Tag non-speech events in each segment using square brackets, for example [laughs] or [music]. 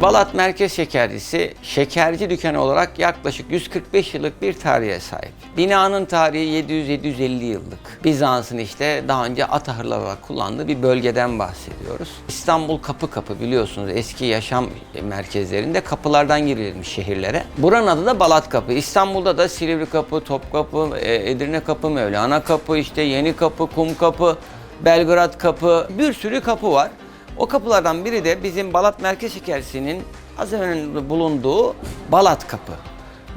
Balat Merkez Şekercisi şekerci dükkanı olarak yaklaşık 145 yıllık bir tarihe sahip. Binanın tarihi 700-750 yıllık. Bizans'ın işte daha önce at ahırları olarak kullandığı bir bölgeden bahsediyoruz. İstanbul kapı kapı biliyorsunuz eski yaşam merkezlerinde kapılardan girilmiş şehirlere. Buranın adı da Balat Kapı. İstanbul'da da Silivri Kapı, Topkapı, e, Edirne Kapı, Mevlana Kapı, işte Yeni Kapı, Kum Kapı, Belgrad Kapı bir sürü kapı var. O kapılardan biri de bizim Balat Merkez Şekercisi'nin az önce bulunduğu Balat Kapı.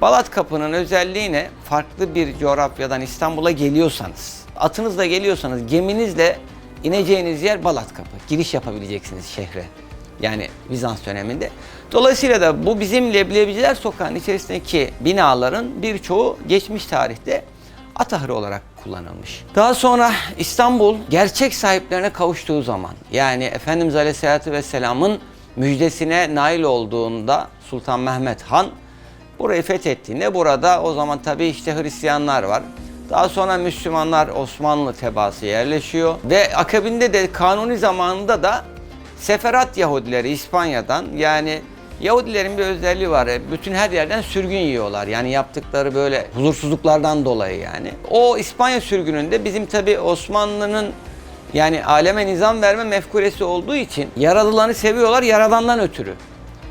Balat Kapı'nın özelliği ne? Farklı bir coğrafyadan İstanbul'a geliyorsanız, atınızla geliyorsanız geminizle ineceğiniz yer Balat Kapı. Giriş yapabileceksiniz şehre. Yani Bizans döneminde. Dolayısıyla da bu bizim Leblebiciler Sokağı'nın içerisindeki binaların birçoğu geçmiş tarihte Atahırı olarak kullanılmış. Daha sonra İstanbul gerçek sahiplerine kavuştuğu zaman yani Efendimiz Aleyhisselatü Vesselam'ın müjdesine nail olduğunda Sultan Mehmet Han burayı fethettiğinde burada o zaman tabii işte Hristiyanlar var. Daha sonra Müslümanlar Osmanlı tebaası yerleşiyor ve akabinde de kanuni zamanında da Seferat Yahudileri İspanya'dan yani Yahudilerin bir özelliği var. Bütün her yerden sürgün yiyorlar. Yani yaptıkları böyle huzursuzluklardan dolayı yani. O İspanya sürgününde bizim tabi Osmanlı'nın yani aleme nizam verme mefkuresi olduğu için yaradılanı seviyorlar yaradandan ötürü.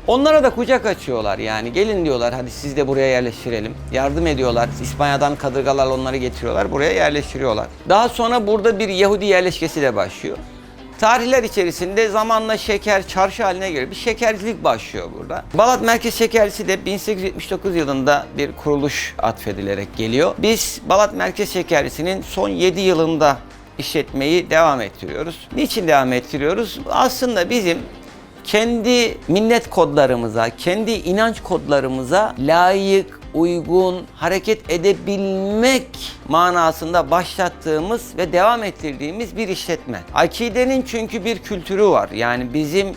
Onlara da kucak açıyorlar yani. Gelin diyorlar hadi siz de buraya yerleştirelim. Yardım ediyorlar. İspanya'dan kadırgalarla onları getiriyorlar. Buraya yerleştiriyorlar. Daha sonra burada bir Yahudi yerleşkesi de başlıyor. Tarihler içerisinde zamanla şeker çarşı haline geliyor. Bir şekercilik başlıyor burada. Balat Merkez Şekercisi de 1879 yılında bir kuruluş atfedilerek geliyor. Biz Balat Merkez Şekercisi'nin son 7 yılında işletmeyi devam ettiriyoruz. Niçin devam ettiriyoruz? Aslında bizim kendi millet kodlarımıza, kendi inanç kodlarımıza layık, uygun hareket edebilmek manasında başlattığımız ve devam ettirdiğimiz bir işletme. Akidenin çünkü bir kültürü var. Yani bizim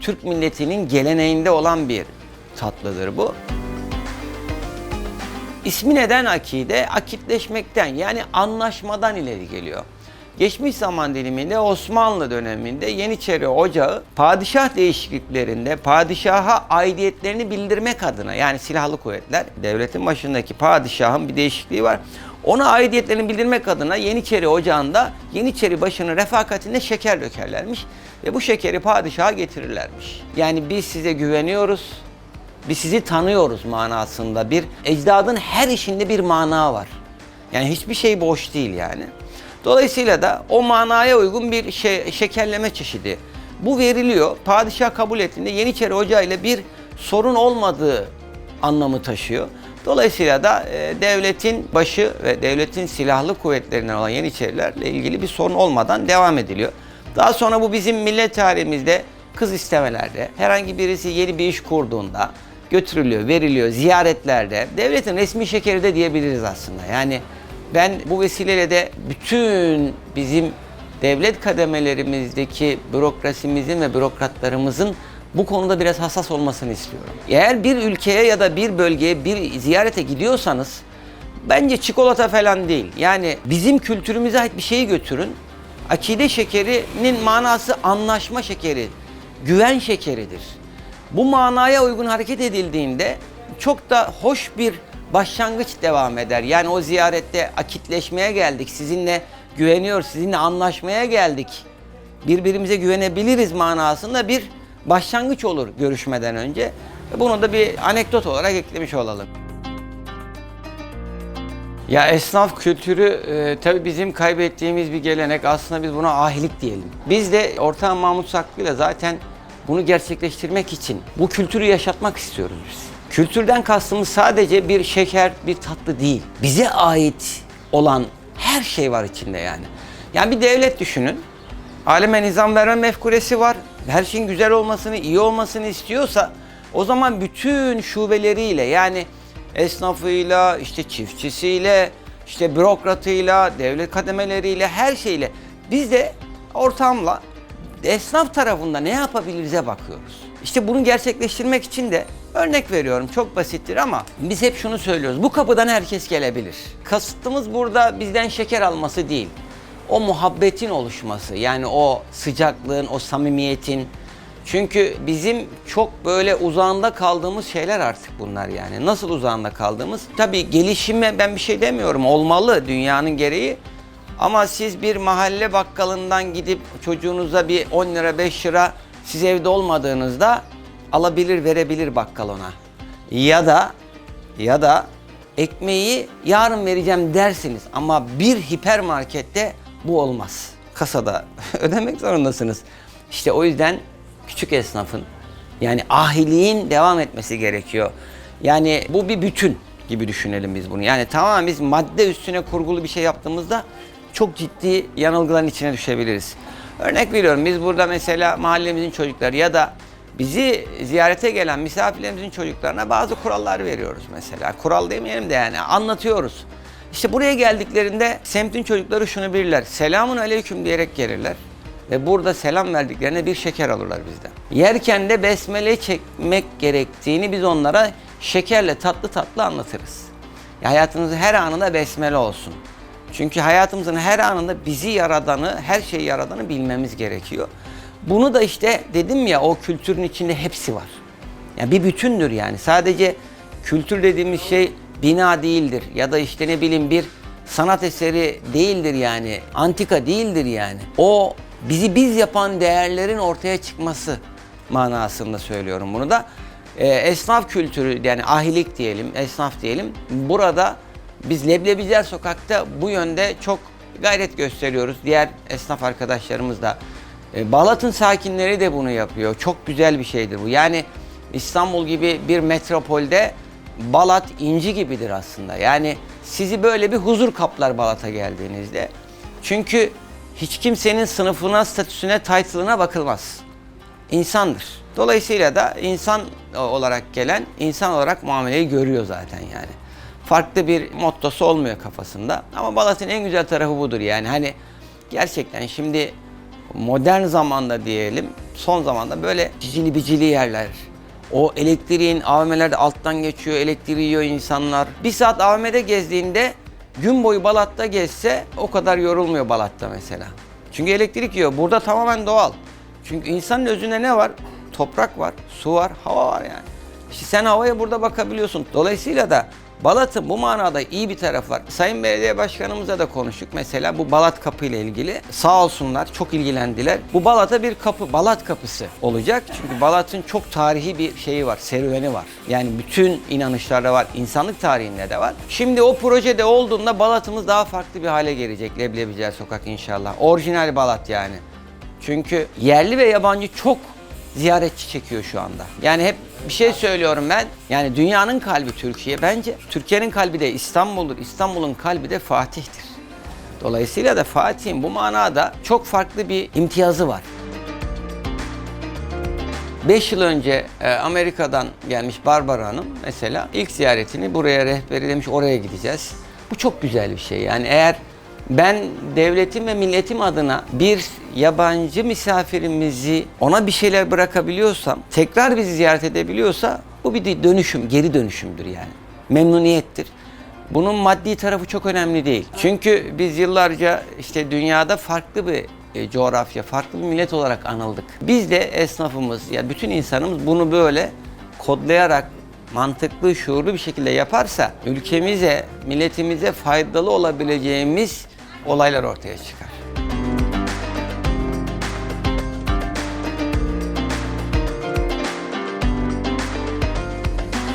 Türk milletinin geleneğinde olan bir tatlıdır bu. İsmi neden akide? Akitleşmekten yani anlaşmadan ileri geliyor. Geçmiş zaman diliminde Osmanlı döneminde Yeniçeri Ocağı padişah değişikliklerinde padişaha aidiyetlerini bildirmek adına yani silahlı kuvvetler devletin başındaki padişahın bir değişikliği var. Ona aidiyetlerini bildirmek adına Yeniçeri Ocağı'nda Yeniçeri başının refakatinde şeker dökerlermiş ve bu şekeri padişaha getirirlermiş. Yani biz size güveniyoruz, biz sizi tanıyoruz manasında bir ecdadın her işinde bir mana var. Yani hiçbir şey boş değil yani. Dolayısıyla da o manaya uygun bir şey, şekerleme çeşidi. Bu veriliyor. Padişah kabul ettiğinde Yeniçeri Ocağı ile bir sorun olmadığı anlamı taşıyor. Dolayısıyla da e, devletin başı ve devletin silahlı kuvvetlerinden olan Yeniçerilerle ilgili bir sorun olmadan devam ediliyor. Daha sonra bu bizim millet tarihimizde kız istemelerde, herhangi birisi yeni bir iş kurduğunda götürülüyor, veriliyor, ziyaretlerde. Devletin resmi şekeri de diyebiliriz aslında. Yani ben bu vesileyle de bütün bizim devlet kademelerimizdeki bürokrasimizin ve bürokratlarımızın bu konuda biraz hassas olmasını istiyorum. Eğer bir ülkeye ya da bir bölgeye bir ziyarete gidiyorsanız bence çikolata falan değil. Yani bizim kültürümüze ait bir şeyi götürün. Akide şekerinin manası anlaşma şekeri, güven şekeridir. Bu manaya uygun hareket edildiğinde çok da hoş bir başlangıç devam eder. Yani o ziyarette akitleşmeye geldik. Sizinle güveniyor, sizinle anlaşmaya geldik. Birbirimize güvenebiliriz manasında bir başlangıç olur görüşmeden önce. Bunu da bir anekdot olarak eklemiş olalım. Ya esnaf kültürü e, tabii bizim kaybettiğimiz bir gelenek. Aslında biz buna ahilik diyelim. Biz de Ortağım Mahmut Saklı ile zaten bunu gerçekleştirmek için bu kültürü yaşatmak istiyoruz biz. Kültürden kastımız sadece bir şeker, bir tatlı değil. Bize ait olan her şey var içinde yani. Yani bir devlet düşünün. Aleme nizam verme mefkuresi var. Her şeyin güzel olmasını, iyi olmasını istiyorsa o zaman bütün şubeleriyle yani esnafıyla, işte çiftçisiyle, işte bürokratıyla, devlet kademeleriyle, her şeyle biz de ortamla esnaf tarafında ne yapabiliriz'e bakıyoruz. İşte bunu gerçekleştirmek için de örnek veriyorum çok basittir ama biz hep şunu söylüyoruz. Bu kapıdan herkes gelebilir. Kasıtımız burada bizden şeker alması değil. O muhabbetin oluşması yani o sıcaklığın, o samimiyetin. Çünkü bizim çok böyle uzağında kaldığımız şeyler artık bunlar yani. Nasıl uzağında kaldığımız? Tabii gelişime ben bir şey demiyorum. Olmalı dünyanın gereği. Ama siz bir mahalle bakkalından gidip çocuğunuza bir 10 lira 5 lira siz evde olmadığınızda alabilir verebilir bakkal ona. Ya da ya da ekmeği yarın vereceğim dersiniz ama bir hipermarkette bu olmaz. Kasada [laughs] ödemek zorundasınız. İşte o yüzden küçük esnafın yani ahiliğin devam etmesi gerekiyor. Yani bu bir bütün gibi düşünelim biz bunu. Yani tamamen biz madde üstüne kurgulu bir şey yaptığımızda çok ciddi yanılgıların içine düşebiliriz. Örnek veriyorum biz burada mesela mahallemizin çocukları ya da bizi ziyarete gelen misafirlerimizin çocuklarına bazı kurallar veriyoruz mesela. Kural demeyelim de yani anlatıyoruz. İşte buraya geldiklerinde semtin çocukları şunu bilirler. Selamun aleyküm diyerek gelirler. Ve burada selam verdiklerine bir şeker alırlar bizden. Yerken de besmele çekmek gerektiğini biz onlara şekerle tatlı tatlı anlatırız. Ya hayatınızın her anında besmele olsun. Çünkü hayatımızın her anında bizi yaradanı, her şeyi yaradanı bilmemiz gerekiyor. Bunu da işte dedim ya o kültürün içinde hepsi var. Yani bir bütündür yani. Sadece kültür dediğimiz şey bina değildir ya da işte ne bileyim bir sanat eseri değildir yani. Antika değildir yani. O bizi biz yapan değerlerin ortaya çıkması manasında söylüyorum bunu da. Ee, esnaf kültürü yani ahilik diyelim, esnaf diyelim. Burada biz Leblebiciler Sokak'ta bu yönde çok gayret gösteriyoruz. Diğer esnaf arkadaşlarımız da. E, Balat'ın sakinleri de bunu yapıyor. Çok güzel bir şeydir bu. Yani İstanbul gibi bir metropolde Balat inci gibidir aslında. Yani sizi böyle bir huzur kaplar Balat'a geldiğinizde. Çünkü hiç kimsenin sınıfına, statüsüne, title'ına bakılmaz. İnsandır. Dolayısıyla da insan olarak gelen, insan olarak muameleyi görüyor zaten yani. Farklı bir mottosu olmuyor kafasında. Ama Balat'ın en güzel tarafı budur yani. Hani gerçekten şimdi modern zamanda diyelim, son zamanda böyle cicili bicili yerler. O elektriğin AVM'lerde alttan geçiyor, elektriği yiyor insanlar. Bir saat AVM'de gezdiğinde gün boyu Balat'ta gezse o kadar yorulmuyor Balat'ta mesela. Çünkü elektrik yiyor. Burada tamamen doğal. Çünkü insanın özünde ne var? Toprak var, su var, hava var yani. İşte sen havaya burada bakabiliyorsun. Dolayısıyla da Balat'ın bu manada iyi bir tarafı var. Sayın Belediye Başkanımızla da konuştuk mesela bu Balat Kapı ile ilgili. Sağ olsunlar çok ilgilendiler. Bu Balat'a bir kapı, Balat Kapısı olacak. Çünkü Balat'ın çok tarihi bir şeyi var, serüveni var. Yani bütün inanışlarda var, insanlık tarihinde de var. Şimdi o projede olduğunda Balat'ımız daha farklı bir hale gelecek Leblebiciler Sokak inşallah. Orijinal Balat yani. Çünkü yerli ve yabancı çok ziyaretçi çekiyor şu anda. Yani hep bir şey söylüyorum ben. Yani dünyanın kalbi Türkiye bence. Türkiye'nin kalbi de İstanbul'dur. İstanbul'un kalbi de Fatih'tir. Dolayısıyla da Fatih'in bu manada çok farklı bir imtiyazı var. 5 yıl önce e, Amerika'dan gelmiş Barbara Hanım mesela ilk ziyaretini buraya rehberi demiş oraya gideceğiz. Bu çok güzel bir şey. Yani eğer ben devletim ve milletim adına bir yabancı misafirimizi ona bir şeyler bırakabiliyorsam, tekrar bizi ziyaret edebiliyorsa bu bir dönüşüm, geri dönüşümdür yani. Memnuniyettir. Bunun maddi tarafı çok önemli değil. Çünkü biz yıllarca işte dünyada farklı bir e, coğrafya, farklı bir millet olarak anıldık. Biz de esnafımız ya bütün insanımız bunu böyle kodlayarak mantıklı, şuurlu bir şekilde yaparsa ülkemize, milletimize faydalı olabileceğimiz olaylar ortaya çıkar.